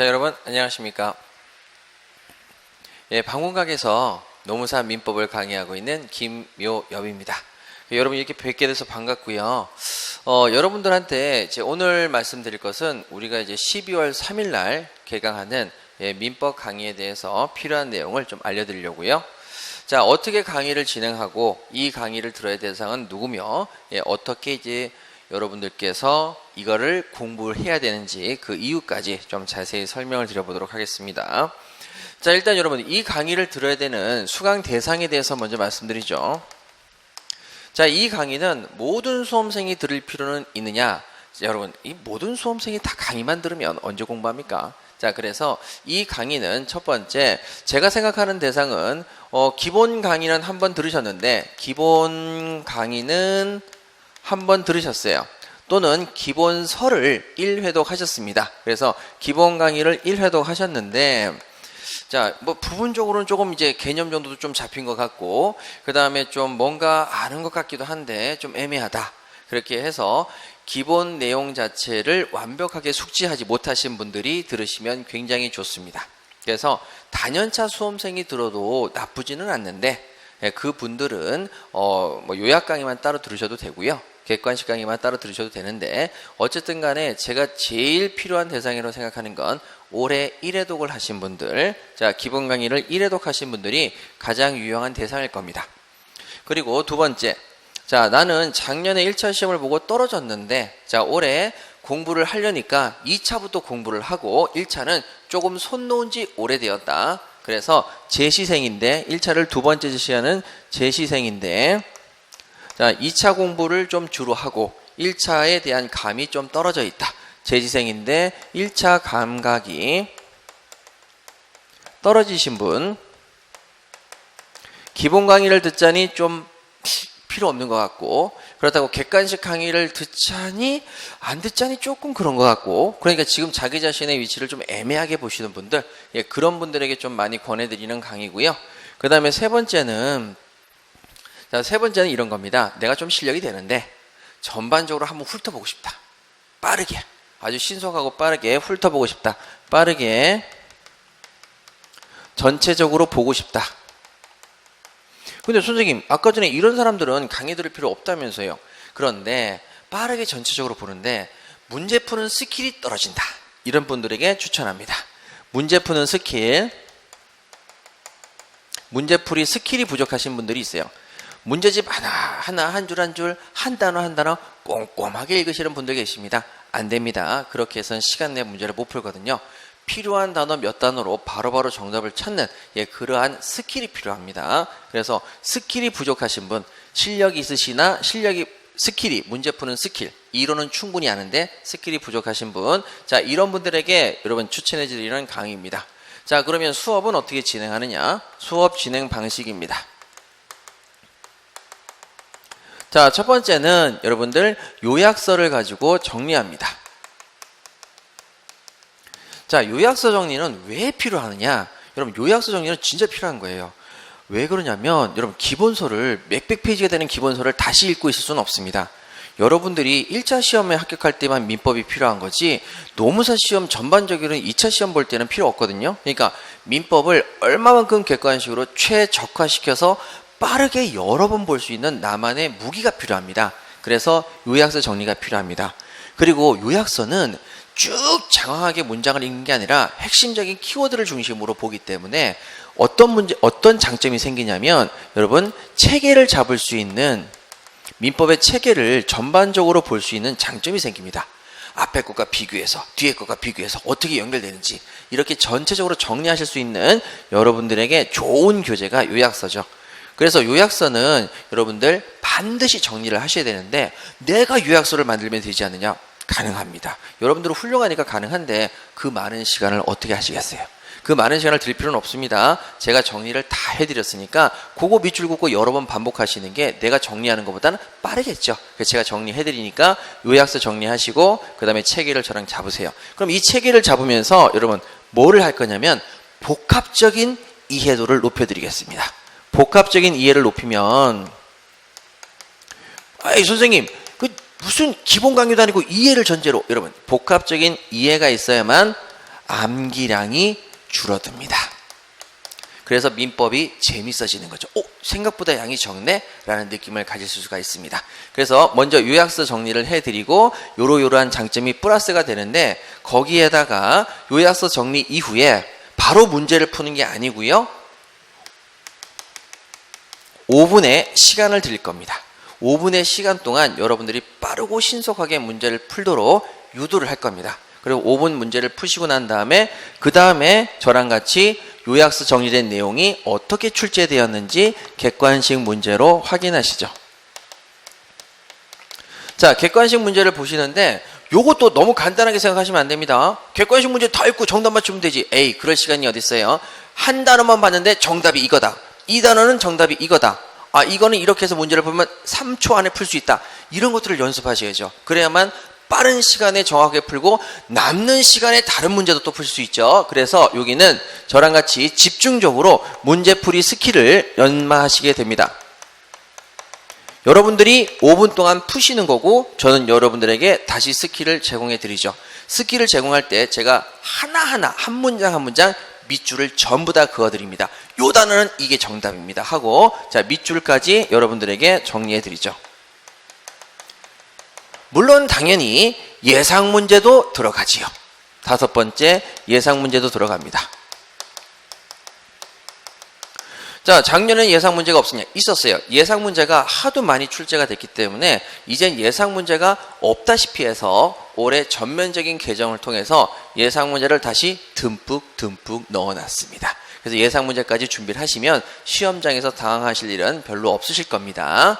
자, 여러분 안녕하십니까? 예, 방문각에서 노무사 민법을 강의하고 있는 김묘엽입니다. 예, 여러분 이렇게 뵙게 돼서 반갑고요. 어, 여러분들한테 이제 오늘 말씀드릴 것은 우리가 이제 12월 3일 날 개강하는 예, 민법 강의에 대해서 필요한 내용을 좀 알려드리려고요. 자, 어떻게 강의를 진행하고 이 강의를 들어야 될 대상은 누구며 예, 어떻게 이제 여러분들께서 이거를 공부를 해야 되는지 그 이유까지 좀 자세히 설명을 드려보도록 하겠습니다. 자, 일단 여러분 이 강의를 들어야 되는 수강 대상에 대해서 먼저 말씀드리죠. 자, 이 강의는 모든 수험생이 들을 필요는 있느냐? 자, 여러분, 이 모든 수험생이 다 강의만 들으면 언제 공부합니까? 자, 그래서 이 강의는 첫 번째, 제가 생각하는 대상은, 어, 기본 강의는 한번 들으셨는데, 기본 강의는 한 번 들으셨어요. 또는 기본서를 1회독 하셨습니다. 그래서 기본 강의를 1회독 하셨는데, 자, 뭐 부분적으로는 조금 이제 개념 정도도 좀 잡힌 것 같고, 그 다음에 좀 뭔가 아는 것 같기도 한데 좀 애매하다. 그렇게 해서 기본 내용 자체를 완벽하게 숙지하지 못하신 분들이 들으시면 굉장히 좋습니다. 그래서 단연차 수험생이 들어도 나쁘지는 않는데, 예, 그 분들은 어, 뭐 요약 강의만 따로 들으셔도 되고요. 객관식 강의만 따로 들으셔도 되는데 어쨌든 간에 제가 제일 필요한 대상이라고 생각하는 건 올해 1회독을 하신 분들 자 기본 강의를 1회독 하신 분들이 가장 유용한 대상일 겁니다. 그리고 두 번째 자 나는 작년에 1차 시험을 보고 떨어졌는데 자 올해 공부를 하려니까 2차부터 공부를 하고 1차는 조금 손 놓은 지 오래되었다. 그래서 재시생인데 1차를 두 번째 제시하는 재시생인데 자, 2차 공부를 좀 주로 하고 1차에 대한 감이 좀 떨어져 있다. 재지생인데 1차 감각이 떨어지신 분 기본 강의를 듣자니 좀 필요 없는 것 같고 그렇다고 객관식 강의를 듣자니 안 듣자니 조금 그런 것 같고 그러니까 지금 자기 자신의 위치를 좀 애매하게 보시는 분들 예, 그런 분들에게 좀 많이 권해드리는 강의고요. 그 다음에 세 번째는 자, 세 번째는 이런 겁니다. 내가 좀 실력이 되는데 전반적으로 한번 훑어보고 싶다. 빠르게 아주 신속하고 빠르게 훑어보고 싶다. 빠르게 전체적으로 보고 싶다. 근데 선생님, 아까 전에 이런 사람들은 강의 들을 필요 없다면서요. 그런데 빠르게 전체적으로 보는데 문제 푸는 스킬이 떨어진다. 이런 분들에게 추천합니다. 문제 푸는 스킬. 문제풀이 스킬이 부족하신 분들이 있어요. 문제집 하나 하나 한 줄 한 줄 한 단어 한 단어 꼼꼼하게 읽으시는 분들 계십니다. 안 됩니다. 그렇게 해서는 시간 내 문제를 못 풀거든요. 필요한 단어 몇 단어로 바로 바로 정답을 찾는 예, 그러한 스킬이 필요합니다. 그래서 스킬이 부족하신 분, 실력이 있으시나 실력이 스킬이 문제 푸는 스킬 이론은 충분히 아는데 스킬이 부족하신 분, 자 이런 분들에게 여러분 추천해 드리는 강의입니다. 자 그러면 수업은 어떻게 진행하느냐? 수업 진행 방식입니다. 자, 첫 번째는 여러분들 요약서를 가지고 정리합니다. 자, 요약서 정리는 왜 필요하느냐? 여러분, 요약서 정리는 진짜 필요한 거예요. 왜 그러냐면, 여러분, 기본서를, 몇백 페이지가 되는 기본서를 다시 읽고 있을 수는 없습니다. 여러분들이 1차 시험에 합격할 때만 민법이 필요한 거지, 노무사 시험 전반적으로는 2차 시험 볼 때는 필요 없거든요. 그러니까, 민법을 얼마만큼 객관식으로 최적화시켜서 빠르게 여러 번 볼 수 있는 나만의 무기가 필요합니다. 그래서 요약서 정리가 필요합니다. 그리고 요약서는 쭉 장황하게 문장을 읽는 게 아니라 핵심적인 키워드를 중심으로 보기 때문에 어떤 문제, 어떤 장점이 생기냐면 여러분 체계를 잡을 수 있는 민법의 체계를 전반적으로 볼 수 있는 장점이 생깁니다. 앞에 것과 비교해서 뒤에 것과 비교해서 어떻게 연결되는지 이렇게 전체적으로 정리하실 수 있는 여러분들에게 좋은 교재가 요약서죠. 그래서 요약서는 여러분들 반드시 정리를 하셔야 되는데 내가 요약서를 만들면 되지 않느냐? 가능합니다. 여러분들은 훌륭하니까 가능한데 그 많은 시간을 어떻게 하시겠어요? 그 많은 시간을 들 필요는 없습니다. 제가 정리를 다 해드렸으니까 그거 밑줄 긋고 여러 번 반복하시는 게 내가 정리하는 것보다는 빠르겠죠. 그래서 제가 정리해드리니까 요약서 정리하시고 그 다음에 체계를 저랑 잡으세요. 그럼 이 체계를 잡으면서 여러분 뭐를 할 거냐면 복합적인 이해도를 높여드리겠습니다. 복합적인 이해를 높이면 아이 선생님 그 무슨 기본 강의도 아니고 이해를 전제로 여러분 복합적인 이해가 있어야만 암기량이 줄어듭니다. 그래서 민법이 재밌어지는 거죠. 오, 생각보다 양이 적네? 라는 느낌을 가질 수가 있습니다. 그래서 먼저 요약서 정리를 해드리고 요로요로한 장점이 플러스가 되는데 거기에다가 요약서 정리 이후에 바로 문제를 푸는 게 아니고요. 5분의 시간을 드릴 겁니다. 5분의 시간 동안 여러분들이 빠르고 신속하게 문제를 풀도록 유도를 할 겁니다. 그리고 5분 문제를 푸시고 난 다음에 그 다음에 저랑 같이 요약서 정리된 내용이 어떻게 출제되었는지 객관식 문제로 확인하시죠. 자, 객관식 문제를 보시는데 요것도 너무 간단하게 생각하시면 안 됩니다. 객관식 문제 다 읽고 정답 맞추면 되지. 에이, 그럴 시간이 어디 있어요? 한 단어만 봤는데 정답이 이거다. 이 단어는 정답이 이거다. 아, 이거는 이렇게 해서 문제를 보면 3초 안에 풀 수 있다. 이런 것들을 연습하셔야죠. 그래야만 빠른 시간에 정확하게 풀고 남는 시간에 다른 문제도 또 풀 수 있죠. 그래서 여기는 저랑 같이 집중적으로 문제풀이 스킬을 연마하시게 됩니다. 여러분들이 5분 동안 푸시는 거고 저는 여러분들에게 다시 스킬을 제공해 드리죠. 스킬을 제공할 때 제가 하나하나 한 문장 한 문장 밑줄을 전부 다 그어 드립니다. 요 단어는 이게 정답입니다 하고 자, 밑줄까지 여러분들에게 정리해 드리죠. 물론 당연히 예상 문제도 들어가지요. 다섯 번째 예상 문제도 들어갑니다. 자, 작년에 예상 문제가 없었냐? 있었어요. 예상 문제가 하도 많이 출제가 됐기 때문에 이젠 예상 문제가 없다시피 해서 올해 전면적인 개정을 통해서 예상 문제를 다시 듬뿍 듬뿍 넣어놨습니다. 그래서 예상 문제까지 준비를 하시면 시험장에서 당황하실 일은 별로 없으실 겁니다.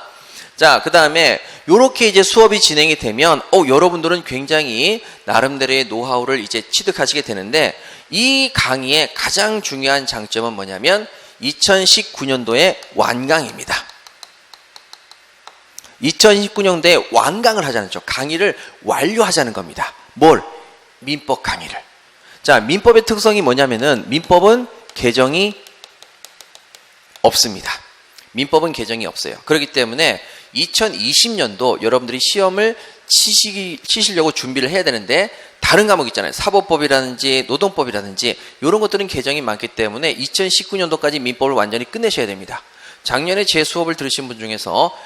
자, 그 다음에 요렇게 이제 수업이 진행이 되면 어, 여러분들은 굉장히 나름대로의 노하우를 이제 취득하시게 되는데 이 강의의 가장 중요한 장점은 뭐냐면 2019년도의 완강입니다. 2019년도에 완강을 하자는 죠 강의를 완료하자는 겁니다. 뭘? 민법 강의를. 자, 민법의 특성이 뭐냐면은 민법은 개정이 없습니다. 민법은 개정이 없어요. 그렇기 때문에 2020년도 여러분들이 시험을 치시, 치시려고 준비를 해야 되는데 다른 과목 있잖아요. 사법법이라든지 노동법이라든지 이런 것들은 개정이 많기 때문에 2019년도까지 민법을 완전히 끝내셔야 됩니다. 작년에 제 수업을 들으신 분 중에서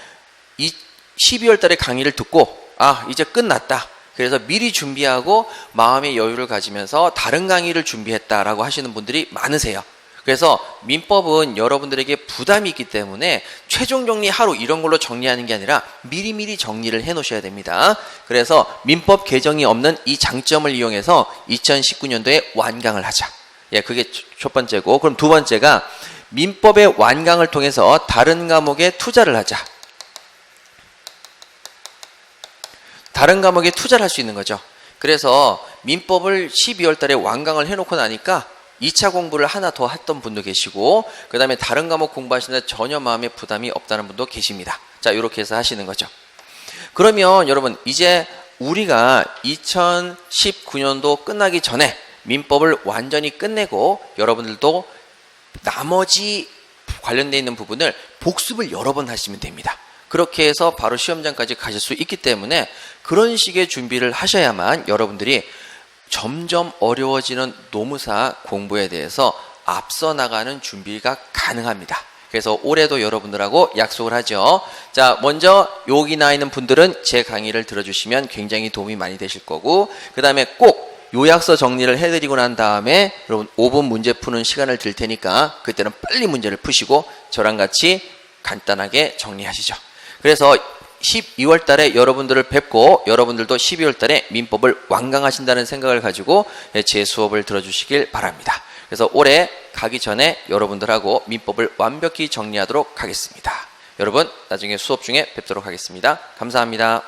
이 12월 달에 강의를 듣고 아 이제 끝났다. 그래서 미리 준비하고 마음의 여유를 가지면서 다른 강의를 준비했다라고 하시는 분들이 많으세요. 그래서 민법은 여러분들에게 부담이 있기 때문에 최종 정리 하루 이런 걸로 정리하는 게 아니라 미리미리 정리를 해 놓으셔야 됩니다. 그래서 민법 개정이 없는 이 장점을 이용해서 2019년도에 완강을 하자. 예, 그게 첫 번째고 그럼 두 번째가 민법의 완강을 통해서 다른 과목에 투자를 하자. 다른 과목에 투자를 할 수 있는 거죠. 그래서 민법을 12월 달에 완강을 해놓고 나니까 2차 공부를 하나 더 했던 분도 계시고 그 다음에 다른 과목 공부하시는데 전혀 마음에 부담이 없다는 분도 계십니다. 자 이렇게 해서 하시는 거죠. 그러면 여러분 이제 우리가 2019년도 끝나기 전에 민법을 완전히 끝내고 여러분들도 나머지 관련되어 있는 부분을 복습을 여러 번 하시면 됩니다. 그렇게 해서 바로 시험장까지 가실 수 있기 때문에 그런 식의 준비를 하셔야만 여러분들이 점점 어려워지는 노무사 공부에 대해서 앞서 나가는 준비가 가능합니다. 그래서 올해도 여러분들하고 약속을 하죠. 자, 먼저 여기 나 있는 분들은 제 강의를 들어주시면 굉장히 도움이 많이 되실 거고, 그 다음에 꼭 요약서 정리를 해드리고 난 다음에 여러분 5분 문제 푸는 시간을 들 테니까 그때는 빨리 문제를 푸시고 저랑 같이 간단하게 정리하시죠. 그래서 12월 달에 여러분들을 뵙고 여러분들도 12월 달에 민법을 완강하신다는 생각을 가지고 제 수업을 들어주시길 바랍니다. 그래서 올해 가기 전에 여러분들하고 민법을 완벽히 정리하도록 하겠습니다. 여러분 나중에 수업 중에 뵙도록 하겠습니다. 감사합니다.